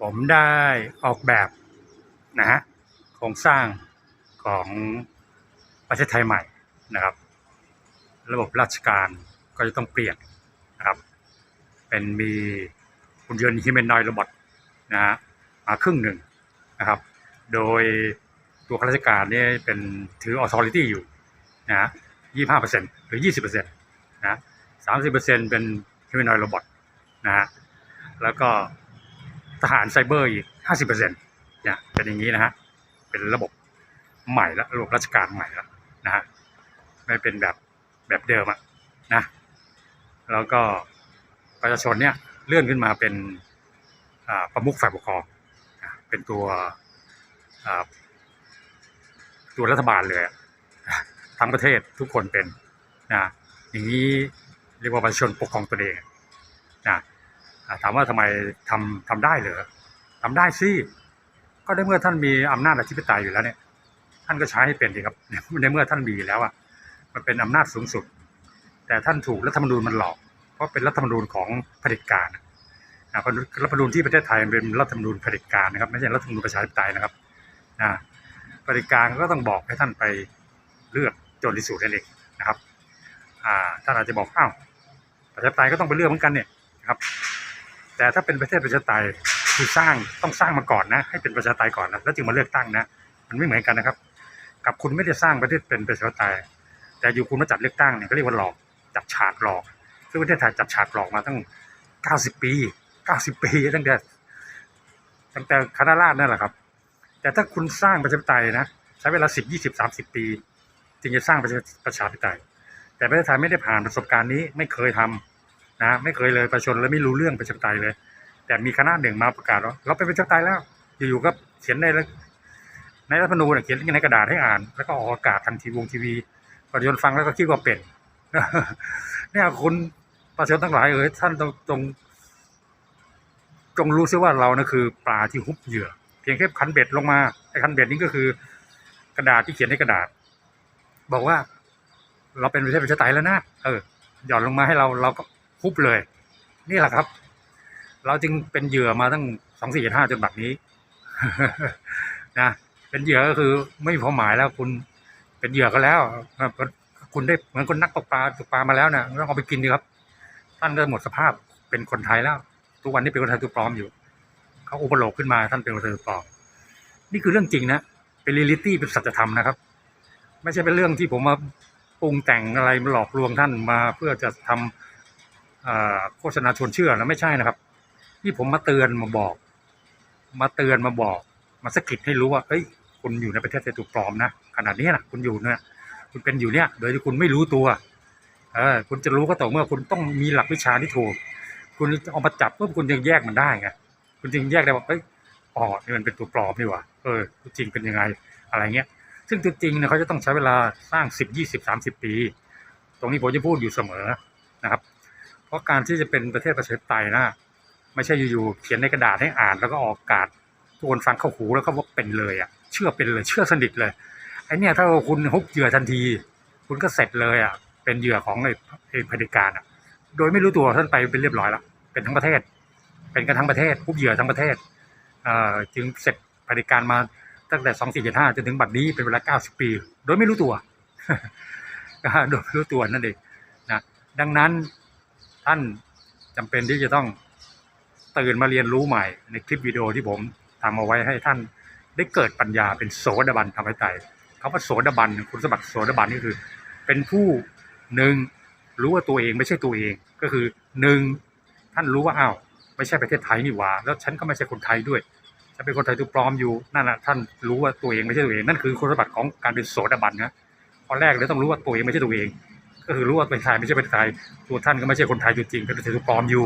ผมได้ออกแบบนะฮะโครงสร้างของประเทศไทยใหม่นะครับ ระบบราชการก็จะต้องเปลี่ยนนะครับเป็นมีหุ่นยนต์ฮิเมนนอยโรบอทนะฮะมาครึ่งหนึ่งนะครับ โดยตัวข้าราชการนี่เป็นถือออ t h o r i t y อยู่นะฮะยี่ห้าเปอร์เซ็นต์หรือยี่สิบเปอร์เซ็นต์นะสามสิบเปอร์เซ็นต์เป็นฮิเมนนอยโรบอทนะฮะแล้วก็ ทหารไซเบอร์อีกห้าสิบเปอร์เซ็นต์เนี่ยเป็นอย่างนี้นะฮะ เป็นระบบใหม่ละระบบราชการใหม่ละนะฮะ ไม่เป็นแบบแบบเดิมอะนะ แล้วก็ประชาชนเนี่ยเลื่อนขึ้นมาเป็นประมุขฝ่ายปกครอง เป็นตัวตัวรัฐบาลเลยทั้งประเทศทุกคนเป็นนะอย่างนี้เรียกว่าประชาชนปกครองตัวเองนะ ถามว่าทำไมทำทำได้เหรอทำได้สิก็ได้เมื่อท่านมีอำนาจอธิปไตยอยู่แล้วเนี่ย ท่านก็ใช้ให้เป็นดีครับในเมื่อท่านมีแล้วอะมันเป็นอำนาจสูงสุด แต่ท่านถูกรัฐธรรมนูญมันหลอก เพราะเป็นรัฐธรรมนูญของเผด็จการนะรัฐธรรมนูญที่ประเทศไทยเป็นรัฐธรรมนูญเผด็จการนะครับ ไม่ใช่รัฐธรรมนูญประชาธิปไตยนะครับนะเผด็จการก็ต้องบอกให้ท่านไปเลือกจนที่สุดนั่นเองนะครับท่านอาจจะบอกอ้าวประชาธิปไตยก็ต้องไปเลือกเหมือนกันเนี่ยนะครับ แต่ถ้าเป็นประเทศประชาธิปไตยคือสร้างต้องสร้างมาก่อนนะ ให้เป็นประชาธิปไตยก่อนนะแล้วจึงมาเลือกตั้งนะ มันไม่เหมือนกันนะครับ กับคุณไม่ได้สร้างประเทศเป็นประชาธิปไตยแต่อยู่คุณมาจัดเลือกตั้งเนี่ยก็เรียกว่าหลอกจัดฉากหลอกซึ่งประเทศไทยจัดฉากหลอกมาตั้ง 90 ปี 90 ปีตั้งแต่ตั้งแต่คณะราษฎรนั่นแหละครับ แต่ถ้าคุณสร้างประชาธิปไตยนะใช้เวลา 10 20 30 ปี จึงจะสร้างประชาประชาธิปไตยแต่ประเทศไทยไม่ได้ผ่านประสบการณ์นี้ไม่เคยทำ นะไม่เคยเลยประชาชนเลยไม่รู้เรื่องประชาธิปไตยเลย แต่มีคณะหนึ่งมาประกาศว่าเราเป็นประชาธิปไตยแล้วอยู่ๆก็เขียนในในรัฐธรรมนูญเขียนในกระดาษให้อ่าน แล้วก็ออกอากาศทางทีวงทีวีประชาชนฟังแล้วก็คิดว่าเป็นเนี่ยคุณประชาชนทั้งหลายเอ๋ยท่านต้องจงจงรู้ซิว่าเรานะคือปลาที่ฮุบเหยื่อ เพียงแค่คันเบ็ดลงมาไอ้คันเบ็ดนี้ก็คือกระดาษที่เขียนในกระดาษ บอกว่า เราเป็นประเทศประชาธิปไตยแล้วนะเออหย่อนลงมาให้เราเราก็ ฮุบเลย นี่แหละครับ เราจึงเป็นเหยื่อมาตั้งสองสี่ห้าจนบัดนี้นะเป็นเหยื่อก็คือไม่มีความหมายแล้วคุณเป็นเหยื่อก็แล้วคุณได้เหมือนคนนักตกปลาตกปลามาแล้วนะต้องเอาไปกินดีครับท่านก็หมดสภาพเป็นคนไทยแล้ว ทุกวันนี้เป็นคนไทยตัวปลอมอยู่เขาอุปโลกขึ้นมาท่านเป็นคนไทยตัวปลอมนี่คือเรื่องจริงนะเป็นเรียลิตี้เป็นสัจธรรมนะครับ ไม่ใช่เป็นเรื่องที่ผมมาปรุงแต่งอะไรมาหลอกลวงท่านมาเพื่อจะทำเอ่อ โฆษณาชวนเชื่อนะไม่ใช่นะครับ ที่ผมมาเตือนมาบอก มาเตือนมาบอก มาสะกิดให้รู้ว่าเอ้ย คุณอยู่ในประเทศไทยถูกปลอมนะขนาดนี้นะคุณอยู่เนี่ยคุณเป็นอยู่เนี่ย โดยที่คุณไม่รู้ตัวเออคุณจะรู้ก็ต่อเมื่อคุณต้องมีหลักวิชาที่ถูก คุณเอามาจับปุ๊บคุณจึงแยกมันได้ไงคุณจึงแยกได้ว่าเอ้ยอ๋อนี่มันเป็นตัวปลอมนี่หว่าเออจริงเป็นยังไงอะไรเงี้ยซึ่งจริงๆเนี่ยเขาจะต้องใช้เวลาสร้างสิบยี่สิบสามสิบปี ตรงนี้ผมจะพูดอยู่เสมอนะครับ เพราะการที่จะเป็นประเทศประชาธิปไตยนะไม่ใช่อยู่ๆเขียนในกระดาษให้อ่านแล้วก็ออกอากาศทุกคนฟังเข้าหูแล้วก็ว่าเป็นเลยอะเชื่อเป็นเลย เชื่อสนิทเลยไอเนี่ยถ้าคุณฮุบเหยื่อทันที คุณก็เสร็จเลยอะเป็นเหยื่อของไอ้ไอ้เผด็จการอะ โดยไม่รู้ตัวท่านไปเป็นเรียบร้อยล้วเป็นทั้งประเทศ เป็นกันทั้งประเทศฮุบเหยื่อทั้งประเทศเอ่อจึงเสร็จเผด็จการมาตั้งแต่สองสี่เจ็ดห้าจนถึงบัดนี้เป็นเวลาเก้าสิบปี โดยไม่รู้ตัวโดยไม่รู้ตัวนั่นเองนะดังนั้น ท่านจำเป็นที่จะต้องตื่นมาเรียนรู้ใหม่ในคลิปวิดีโอที่ผมทำเอาไว้ให้ท่านได้เกิดปัญญาเป็นโสดาบันธรรมใจคำว่าโสดาบันคุณสมบัติโสดาบันนี่คือ เป็นผู้หนึ่งรู้ว่าตัวเองไม่ใช่ตัวเองก็คือหนึ่งท่านรู้ว่าอ้าวไม่ใช่ประเทศไทยนี่หว่า แล้วฉันก็ไม่ใช่คนไทยด้วยฉันเป็นคนไทยตัวปลอมอยู่นั่นแหละท่านรู้ว่าตัวเองไม่ใช่ตัวเองนั่นคือคุณสมบัติของการเป็นโสดาบันนะข้อแรกเลยต้องรู้ว่าตัวเองไม่ใช่ตัวเอง ก็คือรู้ว่าเป็นไทยไม่ใช่เป็นไทยตัวท่านก็ไม่ใช่คนไทยจริงๆเป็นประเทศตัวปลอมอยู่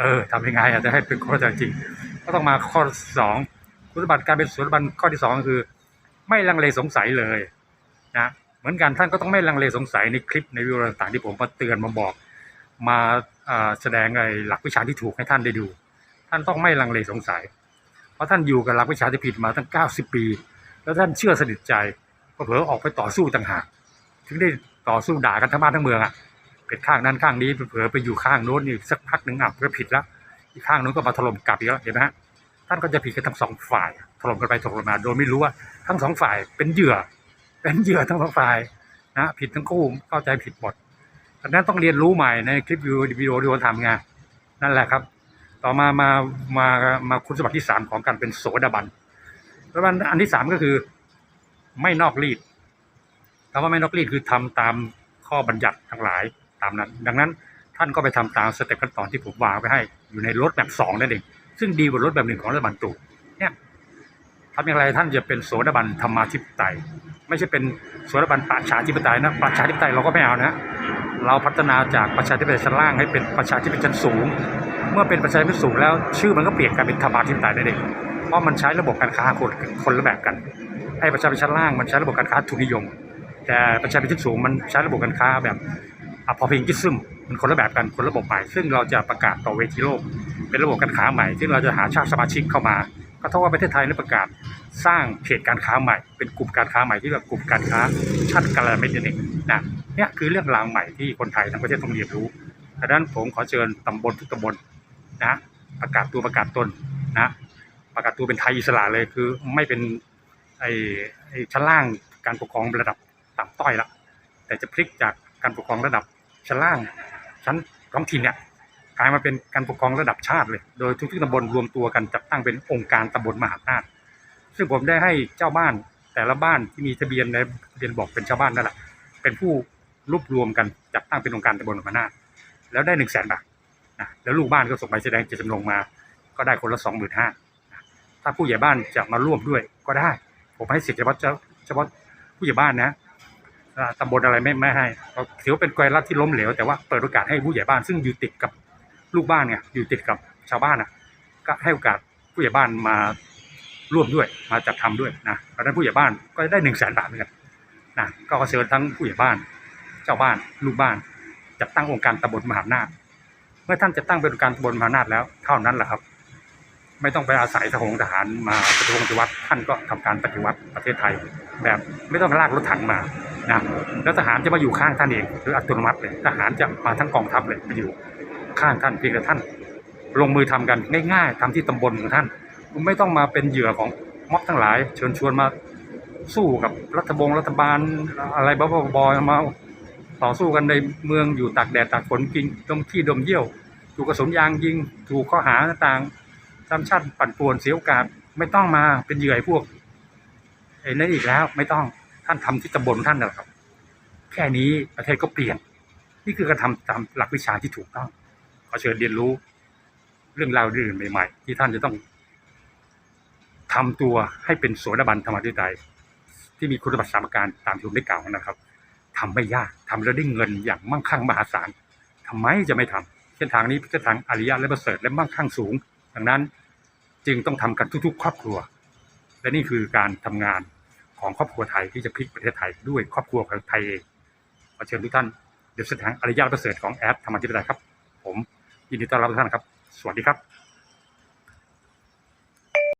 เออทำยังไงอะจะให้เป็นข้อใจจริง ก็ต้องมาข้อสองคุณสมบัติการเป็นสุรบันข้อที่สองก็คือ ไม่ลังเลสงสัยเลยนะเหมือนกันท่านก็ต้องไม่ลังเลสงสัยในคลิปในวิดีโอต่างๆที่ผมมาเตือนมาบอก มาแสดงไอ้หลักวิชาที่ถูกให้ท่านได้ดู ท่านต้องไม่ลังเลสงสัย เพราะท่านอยู่กับหลักวิชาที่ผิดมาตั้งเก้าสิบปี แล้วท่านเชื่อสนิทใจก็เผลอออกไปต่อสู้ต่างหากถึงได้ ต่อสู้ด่ากันทั้งบ้านทั้งเมืองอะเป็นข้างนั้นข้างนี้เผลอไปอยู่ข้างโน้นนี่สักพักหนึ่งอะก็ผิดแล้วอีกข้างโน้นก็มาถล่มกลับอีกแล้วเห็นไหมฮะท่านก็จะผิดกันทั้งสองฝ่ายถล่มกันไปถล่มกันมาโดยไม่รู้ว่าทั้งสองฝ่ายเป็นเหยื่อ เป็นเหยื่อทั้งสองฝ่ายนะผิดทั้งคู่เข้าใจผิดหมดดังนั้นต้องเรียนรู้ใหม่ในคลิปวิดีโอวิดีโอที่ผมทำไงนั่นแหละครับ ต่อมามามามาคุณสมบัติที่สามของการเป็นโสดาบันแล้วมันอันที่สามก็คือ ไม่นอกรีด คำว่าไม่นอกรีดคือทำตามข้อบัญญัติทั้งหลายตามนั้น ดังนั้นท่านก็ไปทำตามสเต็ปขั้นตอนที่ผมวางไว้ให้ อยู่ในรถแบบสองนั่นเองซึ่งดีกว่ารถแบบหนึ่งของรัฐบาลตู่เนี่ยทำอย่างไรท่านจะเป็นโสดาบันธรรมาธิปไตย ไม่ใช่เป็นโสดาบันประชาธิปไตยนะประชาธิปไตยเราก็ไม่เอานะเราพัฒนาจากประชาธิปไตยชั้นล่างให้เป็นประชาธิปไตยชั้นสูง เมื่อเป็นประชาธิปไตยสูงแล้ว ชื่อมันก็เปลี่ยนกลายเป็นธรรมาธิปไตยนั่นเองเพราะมันใช้ระบบการค้าคนคนละแบบกันไอ้ประชาธิปไตยชั้นล่างมันใช้ระบบการค้าทุนนิยม แต่ประชาธิปไตยชั้นสูงมันใช้ระบบการค้าแบบอพอเพียงกิซึมมันคนละแบบกันคนระบบใหม่ซึ่งเราจะประกาศต่อเวทีโลก เป็นระบบการค้าใหม่ ซึ่งเราจะหาชาติสมาชิกเข้ามา ก็เท่ากับประเทศไทยได้ประกาศสร้างเขตการค้าใหม่ เป็นกลุ่มการค้าใหม่ที่เรียกกลุ่มการค้าชาติกาลาเมดนั่นเองนะเนี่ยคือเรื่องราวใหม่ที่คนไทยทั้งประเทศต้องเรียนรู้ดังนั้นผมขอเชิญตำบลทุกตำบลนะประกาศตัวประกาศตนนะประกาศตัวเป็นไทยอิสระเลยคือไม่เป็นไอ้ไอ้ชั้นล่างการปกครองระดับ ต่ำต้อยละแต่จะพลิกจากการปกครองระดับชั้นล่าง ชั้นท้องถิ่นเนี่ยกลายมาเป็นการปกครองระดับชาติเลย โดยทุกๆตำบลรวมตัวกันจัดตั้งเป็นองค์การตำบลมหาอำนาจซึ่งผมได้ให้เจ้าบ้านแต่ละบ้านที่มีทะเบียนในทะเบียนบอกเป็นชาวบ้านนั่นแหละเป็นผู้รวบรวมกันจัดตั้งเป็นองค์การตำบลมหาอำนาจแล้วได้หนึ่งแสนบาทนะแล้วลูกบ้านก็ส่งใบแสดงเจตจำนงมา ก็ได้คนละสองหมื่นห้าถ้าผู้ใหญ่บ้านจะมาร่วมด้วยก็ได้ ผมให้สิทธิ์เฉพาะเฉพาะผู้ใหญ่บ้านนะ ตำบลอะไรไม่ไม่ให้ก็ถือว่าเป็นไกลรัฐที่ล้มเหลวแต่ว่าเปิดโอกาสให้ผู้ใหญ่บ้าน ซึ่งอยู่ติดกับลูกบ้านเนี่ยอยู่ติดกับชาวบ้านอะ ก็ให้โอกาสผู้ใหญ่บ้านมาร่วมด้วยมาจัดทำด้วยนะเพราะนั้นผู้ใหญ่บ้านก็ได้หนึ่งแสนบาทเหมือนกันนะก็เชิญทั้งผู้ใหญ่บ้าน เจ้าบ้านลูกบ้าน จัดตั้งองค์การตำบลมหาอำนาจเมื่อท่านจะตั้งเป็นองค์การตำบลมหาอำนาจแล้ว เท่านั้นแหละครับ ไม่ต้องไปอาศัยทหารทหารมาปฏิวัติปฏิวัติท่านก็ทำการปฏิวัติประเทศไทย แบบไม่ต้องลากรถถังมา นะแล้วทหารจะมาอยู่ข้างท่านเองหรืออัตโนมัติเลยทหารจะมาทั้งกองทัพเลยมาอยู่ข้างท่านเพียงแต่ท่าน ลงมือทำกันง่ายๆทำที่ตำบลของท่านไม่ต้องมาเป็นเหยื่อของม็อบทั้งหลาย เชิญชวนมาสู้กับรัฐบงรัฐบาลอะไรบ้าๆบอมาต่อสู้กันในเมืองอยู่ตากแดดตากฝนกินดมขี้ดมเยี่ยว ถูกกระสุนยางยิง ถูกข้อหาต่างๆทำชาติปั่นป่วนเสียโอกาสไม่ต้องมาเป็นเหยื่อพวกไอ้นั่นอีกแล้วไม่ต้อง ท่านทำที่ตำบลท่านนั่นแหละครับ แค่นี้ประเทศก็เปลี่ยน นี่คือการทำตามหลักวิชาที่ถูกต้องขอเชิญเรียนรู้เรื่องราวอื่นใหม่ๆ ที่ท่านจะต้องทำตัวให้เป็นโสดาบันธรรมธิไตยที่มีคุณสมบัติสามประการตามที่ผมได้กล่าวนะครับทำไม่ยากทำแล้วได้เงินอย่างมั่งคั่งมหาศาลทำไมจะไม่ทำเส้นทางนี้เป็นเส้นทางอริยะและประเสริฐและมั่งคั่งสูง ดังนั้นจึงต้องทำกันทุก ๆ ครอบครัว และนี่คือการทำงาน ของครอบครัวไทยที่จะพลิกประเทศไทยด้วยครอบครัวของไทยเองขอเชิญทุกท่านเดี๋ยวแสดงอริยาประเสริฐของแอปธรรมธิปไตยครับ ผมยินดีต้อนรับทุกท่านครับ สวัสดีครับ